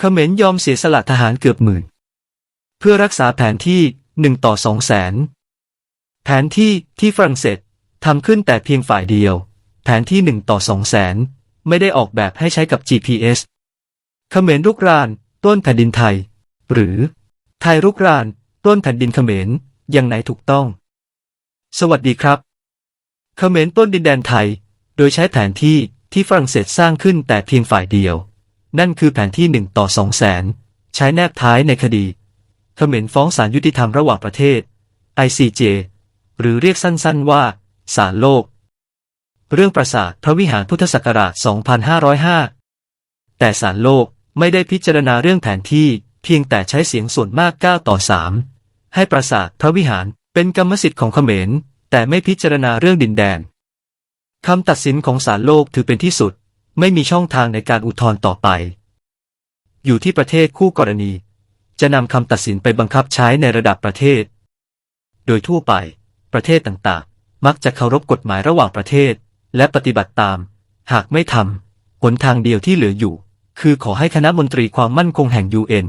เขมรยอมเสียสละทหารเกือบหมื่น เพื่อรักษาแผนที่หนึ่งต่อสองแสนแผนที่ที่ฝรั่งเศสทำขึ้นแต่เพียงฝ่ายเดียว แผนที่หนึ่งต่อสองแสนไม่ได้ออกแบบให้ใช้กับ GPS เขมรรุกรานต้นแผ่นดินไทย หรือ ไทยรุกรานต้นแผ่นดินเขมรอย่างไหนถูกต้อง สวัสดีครับ เขมรต้นดินแดนไทย โดยใช้แผนที่ที่ฝรั่งเศสสร้างขึ้นแต่เพียงฝ่ายเดียว นั่นคือแผนที่หนึ่งต่อสองแสนใช้แนบท้ายในคดีเขมรฟ้องศาลยุติธรรมระหว่างประเทศ ICJ หรือเรียกสั้นๆว่าศาลโลก เรื่องปราสาทพระวิหารพุทธศักราช 2505 แต่ศาลโลกไม่ได้พิจารณาเรื่องแผนที่เพียงแต่ใช้เสียงส่วนมาก 9 ต่อ 3 ให้ปราสาทพระวิหารเป็นกรรมสิทธิ์ของเขมร แต่ไม่พิจารณาเรื่องดินแดนคำตัดสินของศาลโลกถือเป็นที่สุด ไม่มีช่องทางในการอุทธรณ์ต่อไป อยู่ที่ประเทศคู่กรณี จะนำคำตัดสินไปบังคับใช้ในระดับประเทศ โดยทั่วไป ประเทศต่างๆ มักจะเคารพกฎหมายระหว่างประเทศ และปฏิบัติตาม หากไม่ทำหนทางเดียวที่เหลืออยู่ คือขอให้คณะมนตรีความมั่นคงแห่ง UN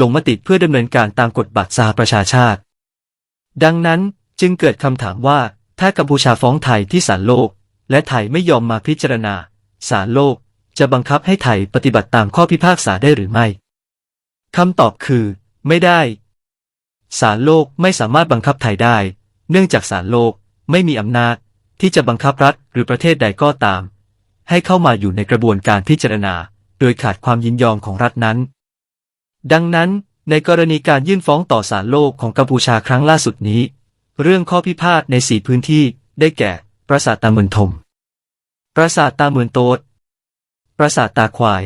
ลงมติเพื่อดำเนินการตามกฎบัตรสหประชาชาติ ดังนั้นจึงเกิดคำถามว่าถ้ากัมพูชาฟ้องไทยที่ศาลโลก และไทยไม่ยอมมาพิจารณา ศาลโลกจะบังคับให้ไทยปฏิบัติตามข้อพิพากษาได้หรือไม่ คำตอบคือ ไม่ได้ศาลโลกไม่สามารถบังคับไทยได้ เนื่องจากศาลโลกไม่มีอำนาจที่จะบังคับรัฐหรือประเทศใดก็ตาม ให้เข้ามาอยู่ในกระบวนการพิจารณา โดยขาดความยินยอมของรัฐนั้น ดังนั้นในกรณีการยื่นฟ้องต่อศาลโลกของกัมพูชาครั้งล่าสุดนี้ เรื่องข้อพิพาทในสี่พื้นที่ได้แก่ ปราสาทตามือนทม ปราสาทตาเหมือนโต๊ดปราสาทตาควาย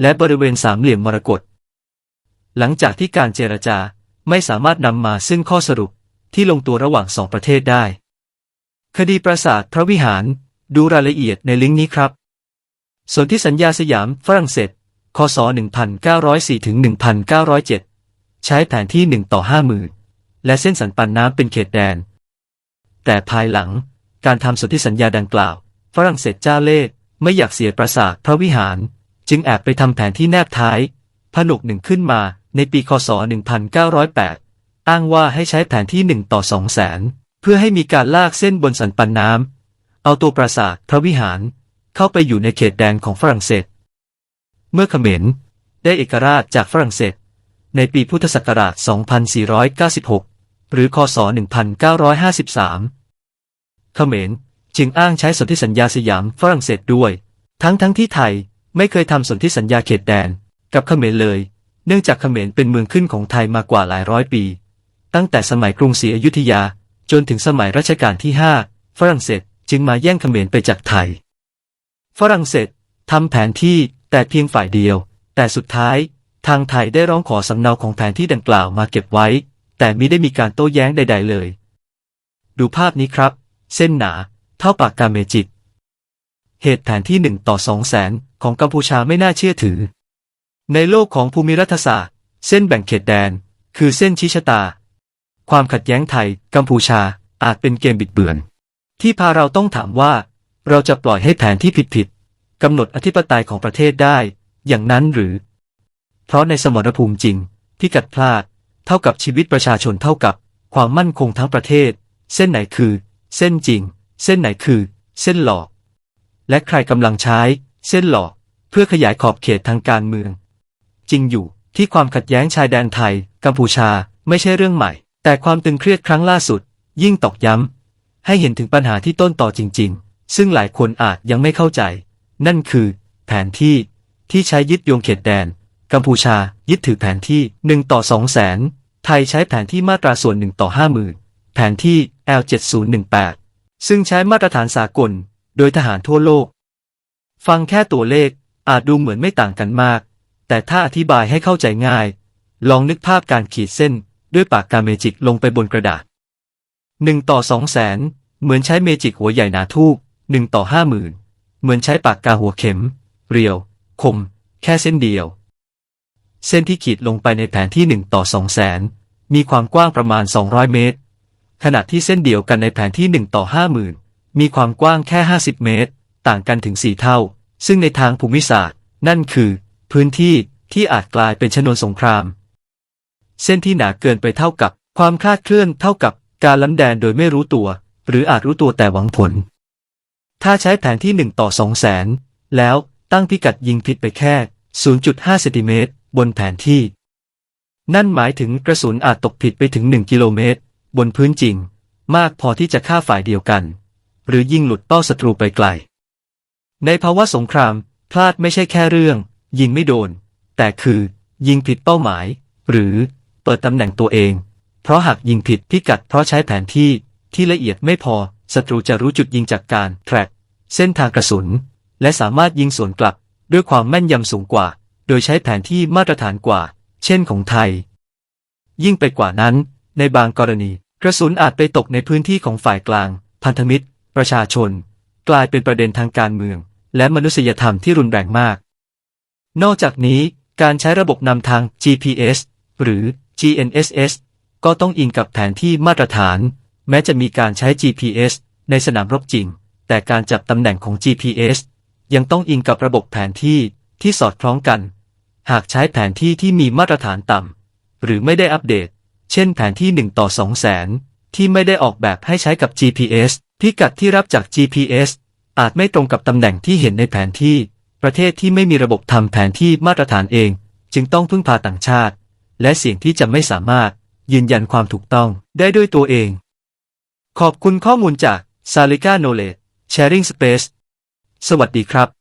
และบริเวณสามเหลี่ยมมรกต หลังจากที่การเจรจาไม่สามารถนำมาซึ่งข้อสรุปที่ลงตัวระหว่างสองประเทศได้ คดีปราสาทพระวิหารดูรายละเอียดในลิงก์นี้ครับ ส่วนที่สัญญาสยามฝรั่งเศสคศ 1904ถึง1907 ใช้แผนที่ 1 ต่อ50,000และเส้นสันปันน้ำเป็นเขตแดน แต่ภายหลังการทำสนธิสัญญาดังกล่าว ฝรั่งเศสเจ้าเล่ห์ไม่อยากเสียปราสาทพระวิหาร จึงแอบไปทำแผนที่แนบท้าย ผนวกหนึ่งขึ้นมาในปีคศ 1908 อ้างว่าให้ใช้แผนที่ 1 ต่อ 2 แสน เพื่อให้มีการลากเส้นบนสันปันน้ำ เอาตัวปราสาทพระวิหาร เข้าไปอยู่ในเขตแดนของฝรั่งเศส เมื่อเขมรได้เอกราชจากฝรั่งเศส ในปีพุทธศักราช 2496 หรือคศ 1953 เขมร จึงอ้างใช้สนธิสัญญาสยามฝรั่งเศสด้วย ทั้งทั้งที่ไทยไม่เคยทำสนธิสัญญาเขตแดน กับเขมรเลย เนื่องจากเขมรเป็นเมืองขึ้นของไทยมากว่าหลายร้อยปี ตั้งแต่สมัยกรุงศรีอยุธยา จนถึงสมัยรัชกาลที่ 5 ฝรั่งเศสจึงมาแย่งเขมรไปจากไทย ฝรั่งเศสทำแผนที่แต่เพียงฝ่ายเดียว แต่สุดท้าย ทางไทยได้ร้องขอสำเนาของแผนที่ดังกล่าวมาเก็บไว้ แต่มิได้มีการโต้แย้งใด ๆ เลย ดูภาพนี้ครับ เส้นหนา เท่าปากกาเมจิกเหตุแผนที่หนึ่งต่อสองแสนของกัมพูชาไม่น่าเชื่อถือ ในโลกของภูมิรัฐศาสตร์ เส้นแบ่งเขตแดน คือเส้นชี้ชะตา ความขัดแย้งไทย กัมพูชาอาจเป็นเกมบิดเบือน ที่พาเราต้องถามว่า เราจะปล่อยให้แผนที่ผิดๆกำหนดอธิปไตยของประเทศได้ อย่างนั้นหรือ เพราะในสมรภูมิจริงที่กัดพลาด เท่ากับชีวิตประชาชนเท่ากับความมั่นคงทั้งประเทศ เส้นไหนคือ เส้นจริง เส้นไหนคือ เส้นหลอก และใครกำลังใช้ เส้นหลอก เพื่อขยายขอบเขตทางการเมือง จริงอยู่ที่ความขัดแย้งชายแดนไทย กัมพูชาไม่ใช่เรื่องใหม่ แต่ความตึงเครียดครั้งล่าสุด ยิ่งตอกย้ำให้เห็นถึงปัญหาที่ต้นต่อจริง ๆ ซึ่งหลายคนอาจยังไม่เข้าใจ นั่นคือ แผนที่ที่ใช้ยึดโยงเขตแดน กัมพูชายึดถือแผนที่ 1 ต่อ2แสนไทยใช้แผนที่มาตราส่วน 1 ต่อ 50,000 แผนที่ L7018 ซึ่งใช้มาตรฐานสากล โดยทหารทั่วโลก ฟังแค่ตัวเลขอาจดูเหมือนไม่ต่างกันมาก แต่ถ้าอธิบายให้เข้าใจง่าย ลองนึกภาพการขีดเส้นด้วยปากกาเมจิกลงไปบนกระดาษ1ต่อ2แสนเหมือนใช้เมจิกหัวใหญ่หนาทูบ1ต่อ50,000เหมือนใช้ปากกาหัวเข็ม เรียว คม แค่เส้นเดียว เส้นที่ขีดลงไปในแผนที่1ต่อ2แสนมีความกว้างประมาณ 200 เมตร ขณะที่เส้นเดียวกันในแผนที่ 1 ต่อ 50,000 มีความกว้างแค่ 50 เมตร ต่างกันถึง 4 เท่า ซึ่งในทางภูมิศาสตร์ นั่นคือ พื้นที่ที่อาจกลายเป็นชนวนสงคราม เส้นที่หนาเกินไปเท่ากับ ความคลาดเคลื่อนเท่ากับการล้ำแดนโดยไม่รู้ตัว หรืออาจรู้ตัวแต่หวังผล ถ้าใช้แผนที่ 1 ต่อ2แสนแล้วตั้งพิกัดยิงผิดไปแค่ 0.5 เซนติเมตรบนแผนที่ นั่นหมายถึงกระสุนอาจตกผิดไปถึง 1 กิโลเมตร บนพื้นจริง มากพอที่จะฆ่าฝ่ายเดียวกัน หรือยิงหลุดเป้าศัตรูไปไกล ในภาวะสงคราม พลาดไม่ใช่แค่เรื่อง ยิงไม่โดน แต่คือยิงผิดเป้าหมาย หรือเปิดตำแหน่งตัวเอง เพราะหากยิงผิดพิกัดเพราะใช้แผนที่ที่ละเอียดไม่พอศัตรูจะรู้จุดยิงจากการแทร็กเส้นทางกระสุน และสามารถยิงสวนกลับด้วยความแม่นยำสูงกว่า โดยใช้แผนที่มาตรฐานกว่า เช่นของไทย ยิ่งไปกว่านั้น ในบางกรณี กระสุนอาจไปตกในพื้นที่ของฝ่ายกลาง พันธมิตร ประชาชน กลายเป็นประเด็นทางการเมือง และมนุษยธรรมที่รุนแรงมาก นอกจากนี้การใช้ระบบนำทาง GPS หรือ GNSS ก็ต้องอิงกับแผนที่มาตรฐาน แม้จะมีการใช้ GPS ในสนามรบจริง แต่การจับตำแหน่งของ GPS ยังต้องอิงกับระบบแผนที่ที่สอดคล้องกัน หากใช้แผนที่ที่มีมาตรฐานต่ำ หรือไม่ได้อัปเดต เช่นแผนที่ 1 ต่อ2แสนที่ไม่ได้ออกแบบให้ใช้กับ GPS พิกัดที่รับจาก GPS อาจไม่ตรงกับตำแหน่งที่เห็นในแผนที่ ประเทศที่ไม่มีระบบทำแผนที่มาตรฐานเอง จึงต้องพึ่งพาต่างชาติ และเสี่ยงที่จะไม่สามารถยืนยันความถูกต้องได้ด้วยตัวเอง ขอบคุณข้อมูลจาก s a l i k a Knowledge Sharing Space สวัสดีครับ